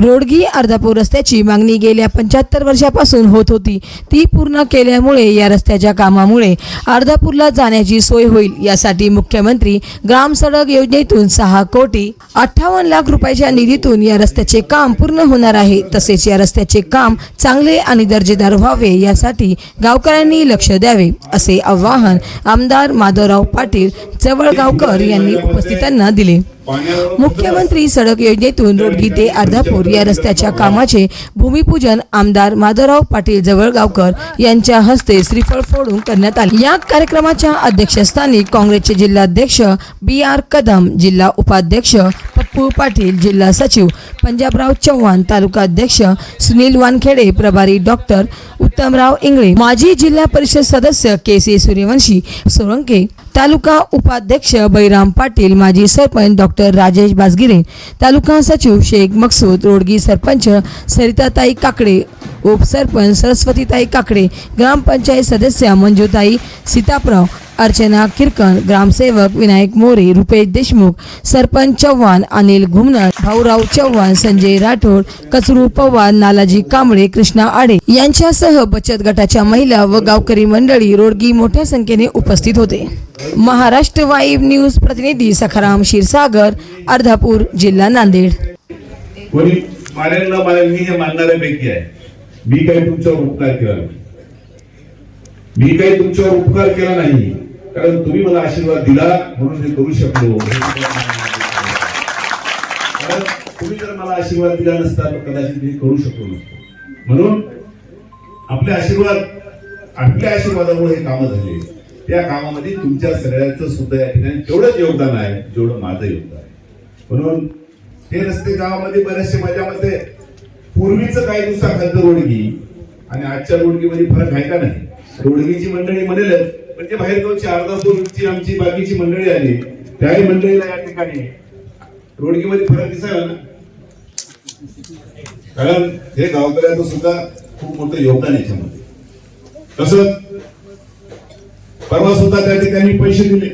रोडगी अर्धापूर रस्त्याची मागणी गेल्या पंच्याहत्तर वर्षापासून होत होती. ती पूर्ण केल्यामुळे या रस्त्याच्या कामामुळे अर्धापूरला जाण्याची सोय होईल यासाठी मुख्यमंत्री ग्राम सडक योजनेतून सहा कोटी अठ्ठावन्न लाख रुपयाच्या निधीतून या रस्त्याचे काम पूर्ण होणार आहे. तसेच या रस्त्याचे काम चांगले आणि दर्जेदार व्हावे यासाठी गावकऱ्यांनी लक्ष द्यावे असे आवाहन आमदार माधवराव पाटील जवळगावकर यांनी उपस्थितांना दिले. मुख्यमंत्री सडक योजनेतून रोडगी ते अर्धापूर या रस्त्याच्या कामाचे भूमिपूजन आमदार माधवराव पाटील जवळगावकर यांच्या हस्ते श्रीफळ फोडून करण्यात आले. या कार्यक्रमाच्या अध्यक्षस्थानी काँग्रेसचे जिल्हाध्यक्ष बी आर कदम जिल्हा उपाध्यक्ष पप्पू पाटील जिल्हा सचिव पंजाबराव चव्हाण तालुका अध्यक्ष सुनील वानखेडे प्रभारी डॉक्टर उत्तमराव इंगळे माजी जिल्हा परिषद सदस्य के सी सूर्यवंशी सोळंके तालुका उपाध्यक्ष बैराम पाटील माजी सरपंच डॉक्टर राजेश बाजगिरे तालुका सचिव शेख मकसूद रोडगी सरपंच सरिताताई काकडे उपसरपंच सरस्वतीताई काकडे ग्रामपंचायत सदस्या मंजूताई सीतापराव अर्चना किरकण ग्रामसेवक विनायक मोरे रुपेश देशमुख सरपंच चव्हाण अनिल घुमनर भाऊराव चव्हाण संजय राठोड कचरू पवार नालाजी कांबळे कृष्णा आडे यांच्यासह बचत गटाच्या महिला व गावकरी मंडळी रोडगी मोठ्या संख्येने उपस्थित होते. महाराष्ट्र वाईब न्यूज प्रतिनिधी सखाराम क्षीरसागर अर्धापूर जिल्हा नांदेड. कोणी मारेल मारेल मी हे मानणाऱ्यापैकी आहे. मी काही तुमच्यावर उपकार केला नाही. मी काही तुमच्यावर उपकार केला नाही. कारण तुम्ही मला आशीर्वाद दिला म्हणून हे करू शकलो. कारण तुम्ही जर मला आशीर्वाद दिला नसता तर कदाचित मी करू शकलो नसतो. म्हणून आपले आशीर्वाद आपल्या आशीर्वादामुळे हे कामं झाले. त्या कामामध्ये तुमच्या सगळ्यांचं सुद्धा या ठिकाणी तेवढंच योगदान आहे जेवढं माझं योगदान आहे. म्हणून हे रस्ते गावामध्ये बरेचसे माझ्या मते पूर्वीचं काही दिवसाखालचं रोडगी आणि आजच्या रोडगीमध्ये फरक आहे का नाही? रोडगीची मंडळी म्हणेलच म्हणजे बाहेरगावची अर्धापूरची आमची बाकीची मंडळी आली. त्याही मंडळीला या ठिकाणी. रोडगीमध्ये फरक दिसायला ना कारण हे गावकऱ्याचं सुद्धा खूप मोठं योगदान याच्यामध्ये. तसंच परवा सुद्धा त्या ठिकाणी पैसे दिले.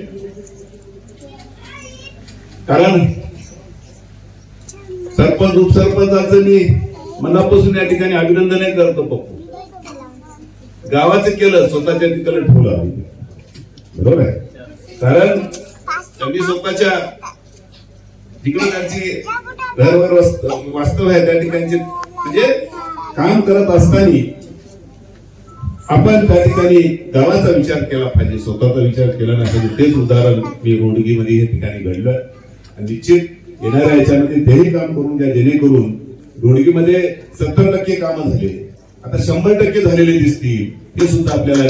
कारण सरपंच उपसरपंचाचं मी मनापासून या ठिकाणी अभिनंदनही करतो पप्पू गावाचं केलं स्वतःच्या ठिकाणी ठेवलं बरोबर आहे? कारण त्यांनी स्वतःच्या तिकडे त्यांची वस्त- वास्तव आहे त्या ठिकाणचे. म्हणजे काम करत असताना आपण त्या ठिकाणी गावाचा विचार केला पाहिजे स्वतःचा विचार केला नाही पाहिजे. तेच उदाहरण मी रोडगीमध्ये या ठिकाणी घडलं. आणि निश्चित येणाऱ्या याच्यामध्ये तेही काम करून द्या जेणेकरून रोडगीमध्ये सत्तर टक्के कामं झाले. आता शंभर टक्के झालेले दिसतील ते सुद्धा आपल्याला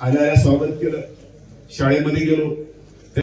या आल्या आल्या स्वागत केलं. शाळेमध्ये गेलो.